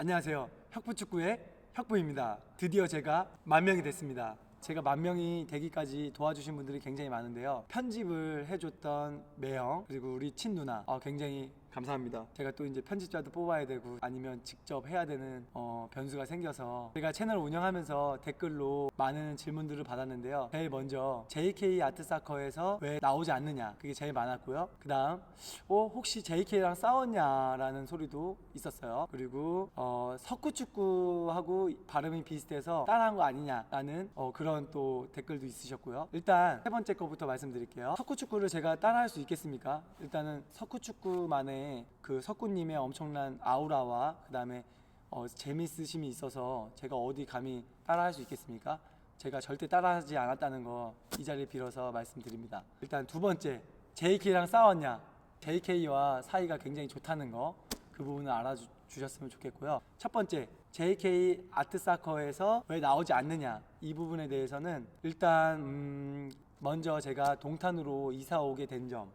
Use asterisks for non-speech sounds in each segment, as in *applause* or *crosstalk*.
안녕하세요. 혁부축구의 혁부입니다. 드디어 제가 만 명이 됐습니다. 제가 만 명이 되기까지 도와주신 분들이 굉장히 많은데요. 편집을 해줬던 매형 그리고 우리 친 누나 어, 굉장히 감사합니다. 제가 또 이제 편집자도 뽑아야 되고 아니면 직접 해야 되는 어, 변수가 생겨서 제가 채널 운영하면서 댓글로 많은 질문들을 받았는데요. 제일 먼저 JK 아트사커에서 왜 나오지 않느냐 그게 제일 많았고요. 그 다음 어, 혹시 JK랑 싸웠냐라는 소리도 있었어요. 그리고 어, 석구축구하고 발음이 비슷해서 따라한 거 아니냐라는 어, 그런 또 댓글도 있으셨고요. 일단 세 번째 거부터 말씀드릴게요. 석구축구를 제가 따라할 수 있겠습니까? 일단은 석구축구만의 그 석구님의 엄청난 아우라와 그 다음에 어, 재미있으심이 있어서 제가 어디 감히 따라할 수 있겠습니까? 제가 절대 따라하지 않았다는 거 이 자리를 빌어서 말씀드립니다. 일단 두 번째, JK랑 싸웠냐? JK와 사이가 굉장히 좋다는 거 그 부분을 알아주셨으면 좋겠고요. 첫 번째, JK 아트사커에서 왜 나오지 않느냐? 이 부분에 대해서는 일단 음, 먼저 제가 동탄으로 이사 오게 된 점,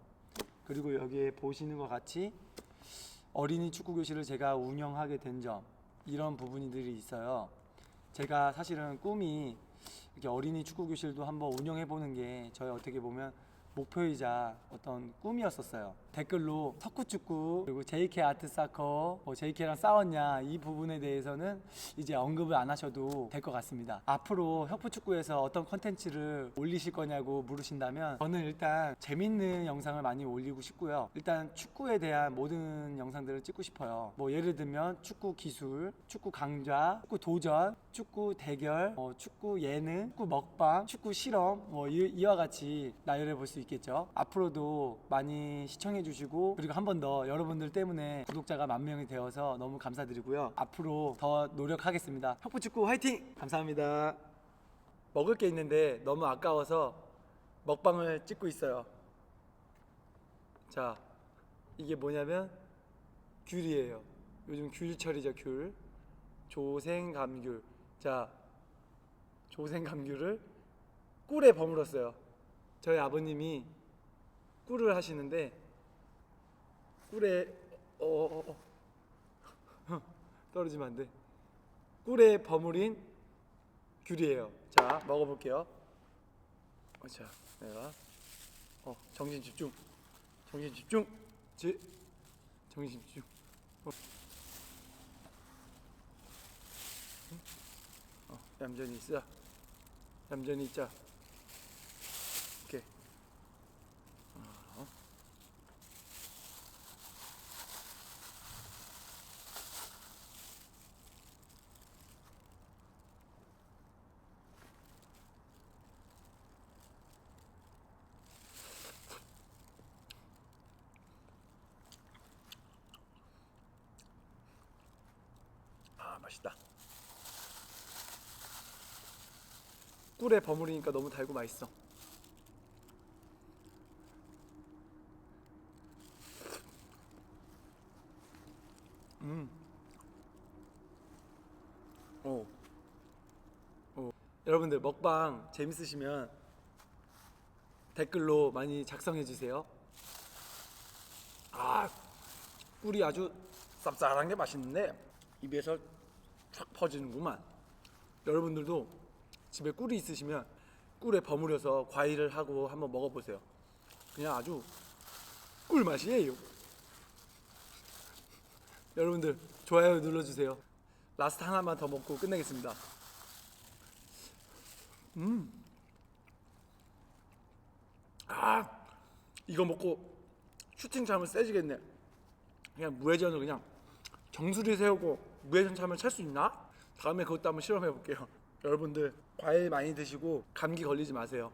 그리고 여기에 보시는 것 같이 어린이 축구 교실을 제가 운영하게 된 점 이런 부분들이 있어요. 제가 사실은 꿈이 이렇게 어린이 축구 교실도 한번 운영해 보는 게 저희 어떻게 보면 목표이자 어떤 꿈이었었어요. 댓글로 석구축구 그리고 JK 아트사커 뭐 JK랑 싸웠냐 이 부분에 대해서는 이제 언급을 안 하셔도 될 것 같습니다. 앞으로 혁부축구에서 어떤 컨텐츠를 올리실 거냐고 물으신다면 저는 일단 재밌는 영상을 많이 올리고 싶고요. 일단 축구에 대한 모든 영상들을 찍고 싶어요. 뭐 예를 들면 축구 기술, 축구 강좌, 축구 도전, 축구 대결, 어, 축구 예능, 축구 먹방, 축구 실험 뭐 이, 이와 같이 나열해 볼 수 있 겠죠. 앞으로도 많이 시청해 주시고 그리고 한 번 더 여러분들 때문에 구독자가 만 명이 되어서 너무 감사드리고요. 앞으로 더 노력하겠습니다. 혁부축구 화이팅! 감사합니다. 먹을 게 있는데 너무 아까워서 먹방을 찍고 있어요. 자, 이게 뭐냐면 귤이에요. 요즘 귤철이죠, 귤. 조생감귤. 자, 조생감귤을 꿀에 버물었어요. 저희 아버님이 꿀을 하시는데 꿀에 어, 어, 어. *laughs* 떨어지면 안 돼. 꿀에 버무린 귤이에요. 자, 먹어볼게요. 어, 자, 내가 어, 정신 집중. 정신 집중. 지, 정신 집중. 어. 어, 얌전히 있어. 얌전히 있자. 맛있다. 꿀에 버무리니까 너무 달고 맛있어. 음. 오. 오. 여러분들 먹방 재밌으시면 댓글로 많이 작성해 주세요. 아, 꿀이 아주 쌉쌀한 게 맛있는데 입에서 촥 퍼지는구만. 여러분들도 집에 꿀이 있으시면 꿀에 버무려서 과일을 하고 한번 먹어보세요. 그냥 아주 꿀 맛이에요. 여러분들 좋아요 눌러주세요. 라스트 하나만 더 먹고 끝내겠습니다. 음, 아 이거 먹고 슈팅 차면 세지겠네. 그냥 무회전을 그냥 정수리 세우고 무회전 차면 찰 수 있나? 다음에 그것도 한번 실험해 볼게요. *laughs* 여러분들 과일 많이 드시고 감기 걸리지 마세요.